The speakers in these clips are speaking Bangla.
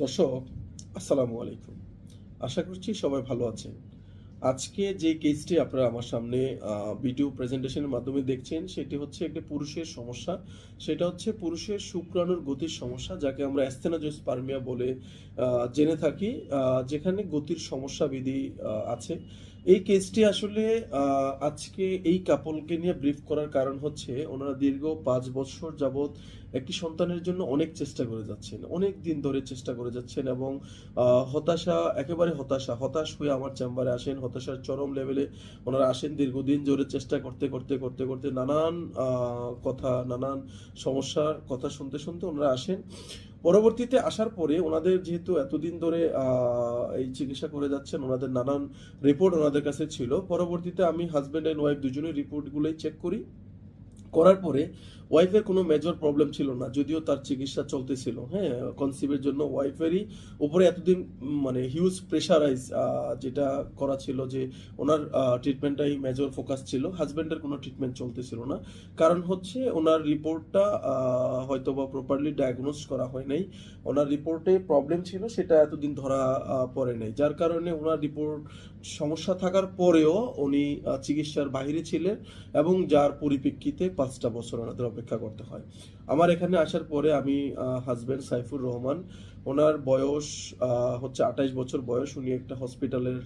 দর্শক, আসসালামু আলাইকুম। আশা করছি সবাই ভালো আছেন। আজকে যে কেসটি আপনারা আমার সামনে ভিডিও প্রেজেন্টেশনের মাধ্যমে দেখছেন, সেটি হচ্ছে একটি পুরুষের সমস্যা। সেটা হচ্ছে পুরুষের শুক্রাণুর গতির সমস্যা, যাকে আমরা অ্যাস্থেনাজোস্পার্মিয়া বলে জেনে থাকি। যেখানে গতির সমস্যা বিধি আছে। এই কেসটি আসলে আজকে এই কাপলকে নিয়ে ব্রিফ করার কারণ হচ্ছে ওনারা দীর্ঘ পাঁচ বছর যাবৎ একটি সন্তানের জন্য অনেক চেষ্টা করে যাচ্ছেন, অনেক দিন ধরে চেষ্টা করে যাচ্ছেন এবং হতাশা, একেবারে হতাশা, হতাশ হয়ে আমার চেম্বারে আসেন, হতাশার চরম লেভেলে ওনারা আসেন দীর্ঘদিন জোরে চেষ্টা করতে করতে করতে করতে নানান কথা, নানান সমস্যার কথা শুনতে শুনতে ওনারা আসেন। পরবর্তীতে আসার পরে ওনাদের যেহেতু এতদিন ধরে এই চিকিৎসা করে যাচ্ছেন, ওনাদের নানান রিপোর্ট ওনাদের কাছে ছিল। পরবর্তীতে আমি হাজব্যান্ড অ্যান্ড ওয়াইফ দুজনের রিপোর্টগুলোই চেক করি। করার পরে ওয়াইফের কোনো মেজর প্রবলেম ছিল না, যদিও তার চিকিৎসা চলতেছিল। হ্যাঁ কনসিভের জন্য ওয়াইফেরই উপরে এতদিন মানে হিউজ প্রেশারাইজ যেটা করা ছিল যে ওনার ট্রিটমেন্টটাই মেজর ফোকাস ছিল হাজব্যান্ডের কোনো ট্রিটমেন্ট চলতেছিল না। কারণ হচ্ছে ওনার রিপোর্টটা হয়তো বা প্রপারলি ডায়াগনোস করা হয় নাই। ওনার রিপোর্টে প্রবলেম ছিল, সেটা এতদিন ধরা পড়ে নাই। যার কারণে ওনার রিপোর্ট সমস্যা থাকার পরেও উনি চিকিৎসার বাহিরে ছিলেন এবং যার পরিপ্রেক্ষিতে পাঁচটা বছর ওনাদের অপেক্ষা করতে হয়। আমার এখানে আসার পরে আমি হাজবেন্ড সাইফুর রহমান, ওনার বয়স হচ্ছে আঠাইশ বছর বয়স। উনি একটা হসপিটালের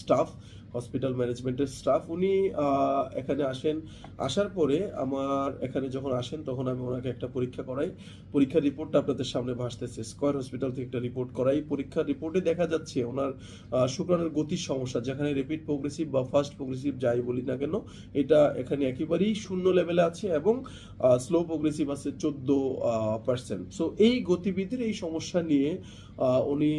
স্টাফ হসপিটাল ম্যানেজমেন্টের স্টাফ উনি এখানে আসেন। আসার পরে আমার এখানে যখন আসেন, তখন আমি ওনাকে একটা পরীক্ষা করাই। পরীক্ষার রিপোর্টটা আপনাদের সামনে ভাসতেছে স্কোয়ার হসপিটাল থেকে একটা রিপোর্ট করাই। পরীক্ষার রিপোর্টে দেখা যাচ্ছে ওনার শুক্রাণুর গতির সমস্যা, যেখানে রেপিড প্রোগ্রেসিভ বা ফার্স্ট প্রোগ্রেসিভ যাই বলি না কেন, এটা এখানে একেবারেই শূন্য লেভেলে আছে এবং স্লো প্রোগ্রেসিভ আছে চোদ্দ পার্সেন্ট সো এই গতিবিধির এই সমস্যা নিয়ে উনি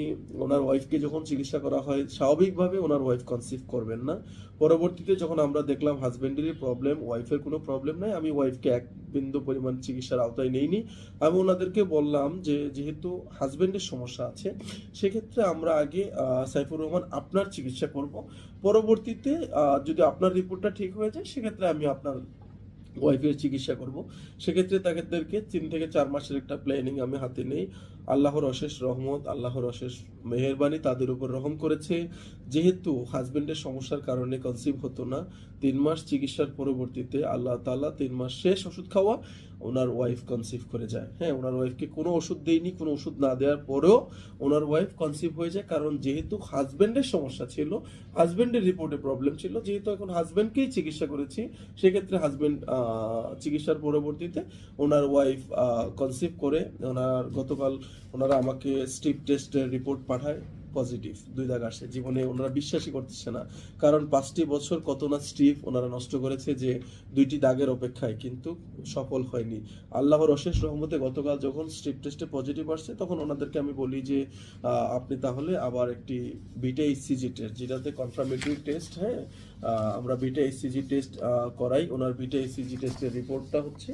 ওনার ওয়াইফকে যখন চিকিৎসা করা হয়, স্বাভাবিকভাবে ওনার ওয়াইফ কনসিভ করবেন না। পরবর্তীতে যখন আমরা দেখলাম হাজব্যান্ডেরই প্রবলেম ওয়াইফের কোনো প্রবলেম নাই, আমি ওয়াইফকে এক বিন্দু পরিমাণ চিকিৎসার আওতায় নেইনি। আমি ওনাদেরকে বললাম যে, যেহেতু হাজব্যান্ডের সমস্যা আছে, সেক্ষেত্রে আমরা আগে সাইফুর রহমান আপনার চিকিৎসা করব। পরবর্তীতে যদি আপনার রিপোর্টটা ঠিক হয়ে যায়, সেক্ষেত্রে আমি আপনার ওয়াইফের চিকিৎসা করব। সেক্ষেত্রে তাদেরকে তিন থেকে চার মাসের একটা প্ল্যানিং আমি হাতে নেই। আল্লাহর অশেষ রহমত, আল্লাহর অশেষ মেহরবানি তাদের উপর রহম করেছে। যেহেতু হাজবেন্ডের সমস্যার কারণে কনসিভ হতো না, তিন মাস চিকিৎসার পরবর্তীতে আল্লাহ তালা তিন মাস শেষ ওষুধ খাওয়া ওনার ওয়াইফ কনসিভ করে যায়। হ্যাঁ ওনার ওয়াইফকে কোনো ওষুধ দেয়নি, কোনো ওষুধ না দেওয়ার পরেও ওনার ওয়াইফ কনসিভ হয়ে যায়। কারণ যেহেতু হাজব্যান্ডের সমস্যা ছিল হাজব্যান্ডের রিপোর্টে প্রবলেম ছিল, যেহেতু এখন হাজবেন্ডকেই চিকিৎসা করেছি, সেক্ষেত্রে হাজবেন্ড চিকিৎসার পরবর্তীতে ওনার ওয়াইফ কনসিভ করে ওনার গতকাল ওনারা আমাকে স্টিপ টেস্টের রিপোর্ট পাঠায়। পজিটিভ দুই দাগ আসে জীবনে ওনারা বিশ্বাসই করতেছে না। কারণ পাঁচটি বছর কত না স্টিপ ওনারা নষ্ট করেছে যে দুইটি দাগের অপেক্ষায়, কিন্তু সফল হয়নি। আল্লাহর অশেষ রহমতে গতকাল যখন স্ট্রিপ টেস্টে পজিটিভ আসছে, তখন ওনাদেরকে আমি বলি যে আপনি তাহলে আবার একটি বিটা ইসিজি টেস্ট যেটাতে কনফার্মেটরি টেস্ট হ্যাঁ? আমরা বিটা ইসিজি টেস্ট করাই। ওনার বিটা ইসিজি টেস্টের রিপোর্টটা হচ্ছে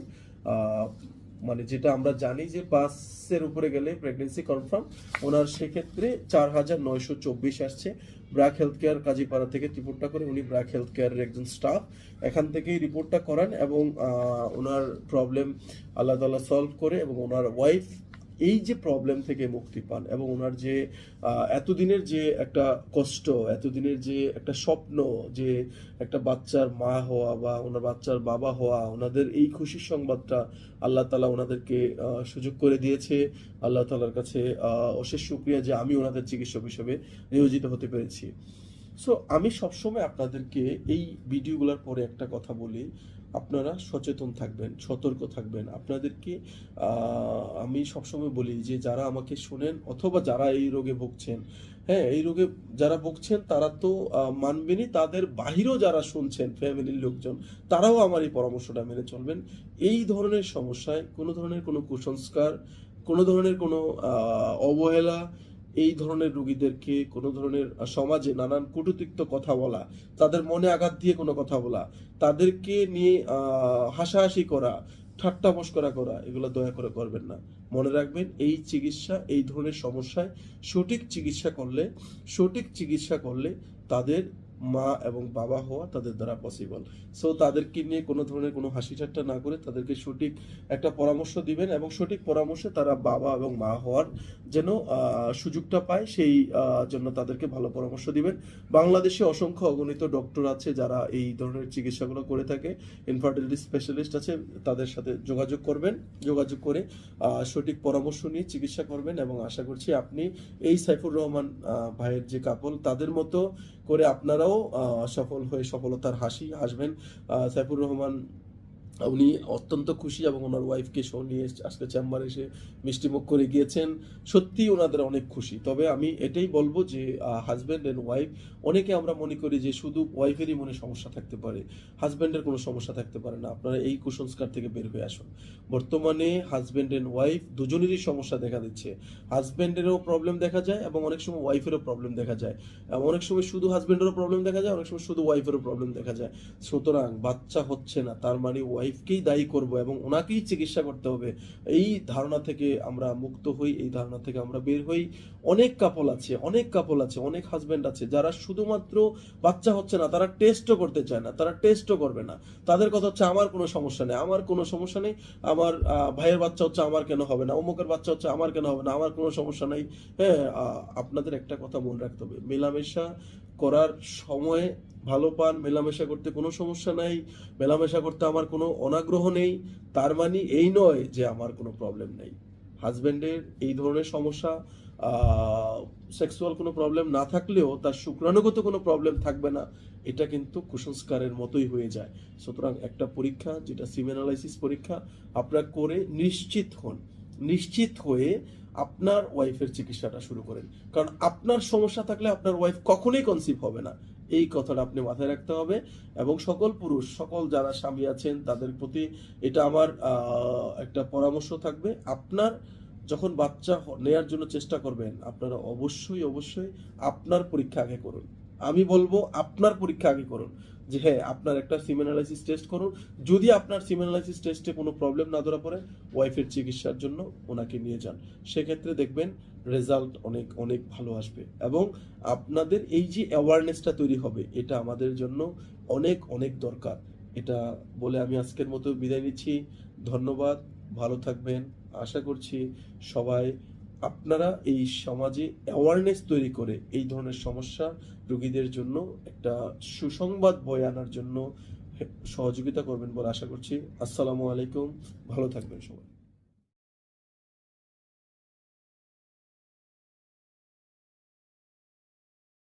মানে যেটা আমরা জানি যে পাঁচের উপরে গেলে প্রেগনেন্সি কনফার্ম ওনার সেক্ষেত্রে চার হাজার নয়শো চব্বিশ আসছে। ব্র্যাক হেলথ কেয়ার কাজীপাড়া থেকে রিপোর্টটা করে উনি ব্র্যাক হেলথ কেয়ারের একজন স্টাফ এখান থেকেই রিপোর্টটা করান এবং ওনার প্রবলেম আল্লাহ তাল্লাহ সলভ করে এবং ওনার ওয়াইফ এই যে প্রবলেম থেকে মুক্তি পান এবং ওনার যে এতদিনের যে একটা কষ্ট, এতদিনের যে একটা স্বপ্ন, যে একটা বাচ্চার মা হওয়া বা ওনার বাচ্চার বাবা হওয়া, ওনাদের এই খুশির সংবাদটা আল্লাহ তালা ওনাদেরকে সুযোগ করে দিয়েছে। আল্লাহ তালার কাছে অশেষ শুক্রিয়া যে আমি ওনাদের চিকিৎসক হিসেবে নিয়োজিত হতে পেরেছি। সো আমি সবসময় আপনাদেরকে এই ভিডিওগুলোর পরে একটা কথা বলি। আপনারা সচেতন থাকবেন, সতর্ক থাকবেন। আপনাদেরকে আমি সবসময় বলি যে যারা আমাকে শোনেন অথবা যারা এই রোগে ভুগছেন হ্যাঁ এই রোগে যারা ভুগছেন তারা তো মানবেনই তাদের বাহিরেও যারা শুনছেন ফ্যামিলির লোকজন, তারাও আমার এই পরামর্শটা মেনে চলবেন। এই ধরনের সমস্যায় কোনো ধরনের কোনো কুসংস্কার, কোনো ধরনের কোনো অবহেলা এই ধরনের রুগীদেরকে কোনো ধরনের সমাজে নানান কটুতিক্ত কথা বলা, তাদের মনে আঘাত দিয়ে কোনো কথা বলা, তাদেরকে নিয়ে হাসাহাসি করা, ঠাট্টা মস্করা করা, এগুলো দয়া করে করবেন না। মনে রাখবেন, এই চিকিৎসা, এই ধরনের সমস্যায় সঠিক চিকিৎসা করলে, সঠিক চিকিৎসা করলে তাদের মা এবং বাবা হওয়া তাদের দ্বারা পসিবল সো তাদেরকে নিয়ে কোনো ধরনের কোনো হাসি ঠাট্টা না করে তাদেরকে সঠিক একটা পরামর্শ দিবেন এবং সঠিক পরামর্শে তারা বাবা এবং মা হওয়ার যেন সুযোগটা পায়, সেই জন্য তাদেরকে ভালো পরামর্শ দিবেন। বাংলাদেশে অসংখ্য অগণিত ডক্টর আছে যারা এই ধরনের চিকিৎসাগুলো করে থাকে। ইনফার্টিলিটি স্পেশালিস্ট আছে, তাদের সাথে যোগাযোগ করবেন, যোগাযোগ করে সঠিক পরামর্শ নিয়ে চিকিৎসা করবেন এবং আশা করছি আপনি এই সাইফুর রহমান ভাইয়ের যে কাপল তাদের মতো করে আপনারাও আহ, সফল হয়ে সফলতার হাসি হাসবেন সাইফুর রহমান উনি অত্যন্ত খুশি এবং ওনার ওয়াইফকে শো নিয়ে আজকে চেম্বারে এসে মিষ্টিমুখ করে গিয়েছেন। সত্যি ওনাদের অনেক খুশি। তবে আমি এটাই বলব যে হাজব্যান্ড অ্যান্ড ওয়াইফ অনেকে আমরা মনে করি যে শুধু ওয়াইফেরই মনে সমস্যা থাকতে পারে। হাজব্যান্ডের কোনো সমস্যা থাকতে পারে না। আপনারা এই কুসংস্কার থেকে বের হয়ে আসুন। বর্তমানে হাজব্যান্ড অ্যান্ড ওয়াইফ দুজনেরই সমস্যা দেখা দিচ্ছে। হাজব্যান্ডেরও প্রবলেম দেখা যায় এবং অনেক সময় ওয়াইফেরও প্রবলেম দেখা যায়। এবং অনেক সময় শুধু হাজব্যান্ডেরও প্রবলেম দেখা যায়, অনেক সময় শুধু ওয়াইফেরও প্রবলেম দেখা যায়। সুতরাং বাচ্চা হচ্ছে না, তার মানে ওয়াইফকেই দায়ী করব এবং ওনাকেই চিকিৎসা করতে হবে। এই ধারণা থেকে আমরা মুক্ত হই, এই ধারণা থেকে আমরা বের হই। অনেক কাপল আছে, অনেক কাপল আছে, অনেক হাজবেন্ড আছে যারা শুধুমাত্র বাচ্চা হচ্ছে না, তারা টেস্টও করতে চায় না, তারা টেস্টও করবে না। তাদের কথা হচ্ছে, আমার কোনো সমস্যা নেই, আমার কোনো সমস্যা নেই, আমার ভাইয়ের বাচ্চা হচ্ছে আমার কেন হবে না, অমুকের বাচ্চা হচ্ছে আমার কেন হবে না, আমার কোনো সমস্যা নেই। হ্যাঁ আপনাদের একটা কথা মনে রাখতে হবে, মেলামেশা করার সময় ভালো পান, মেলামেশা করতে কোনো সমস্যা নাই, মেলামেশা করতে আমার কোনো অনাগ্রহ নেই, তার মানে এই নয় যে আমার কোনো প্রবলেম নেই। হাজবেন্ডের এই ধরনের সমস্যা সেক্সুয়াল কোনো প্রবলেম না থাকলেও তার শুক্রাণুগত কোনো প্রবলেম থাকবে না, এটা কিন্তু কুসংস্কারের মতোই হয়ে যায়। সুতরাং একটা পরীক্ষা, যেটা সিমেনালাইসিস পরীক্ষা, আপনারা করে নিশ্চিত হন। নিশ্চিত হয়ে আপনার ওয়াইফের চিকিৎসাটা শুরু করেন। কারণ আপনার সমস্যা থাকলে আপনার ওয়াইফ কখনোই কনসিভ হবে না। এই কথাটা আপনি মাথায় রাখতে হবে। এবং সকল পুরুষ, সকল যারা স্বামী আছেন, তাদের প্রতি এটা আমার একটা পরামর্শ থাকবে। আপনার যখন বাচ্চা নেয়ার জন্য চেষ্টা করবেন, আপনারা অবশ্যই অবশ্যই আপনার পরীক্ষা আগে করুন। আমি বলব আপনার পরীক্ষা আগে করুন। যে হ্যাঁ আপনার একটা সিমেনালাইসিস টেস্ট করুন। যদি আপনার সিমেনালাইসিস টেস্টে কোনো প্রবলেম না ধরা পড়ে, ওয়াইফের চিকিৎসার জন্য ওনাকে নিয়ে যান। সেক্ষেত্রে দেখবেন রেজাল্ট অনেক অনেক ভালো আসবে। এবং আপনাদের এই যে অ্যাওয়ারনেসটা তৈরি হবে, এটা আমাদের জন্য অনেক অনেক দরকার। এটা বলে আমি আজকের মতো বিদায় নিচ্ছি। ধন্যবাদ। ভালো থাকবেন। আশা করছি সবাই আপনারা এই সমাজে অ্যাওয়ারনেস তৈরি করে এই ধরনের সমস্যা রোগীদের জন্য একটা সুসংবাদ বয়ে আনার জন্য সহযোগিতা করবেন বলে আশা করছি। আসসালামু আলাইকুম। ভালো থাকবেন সবাই।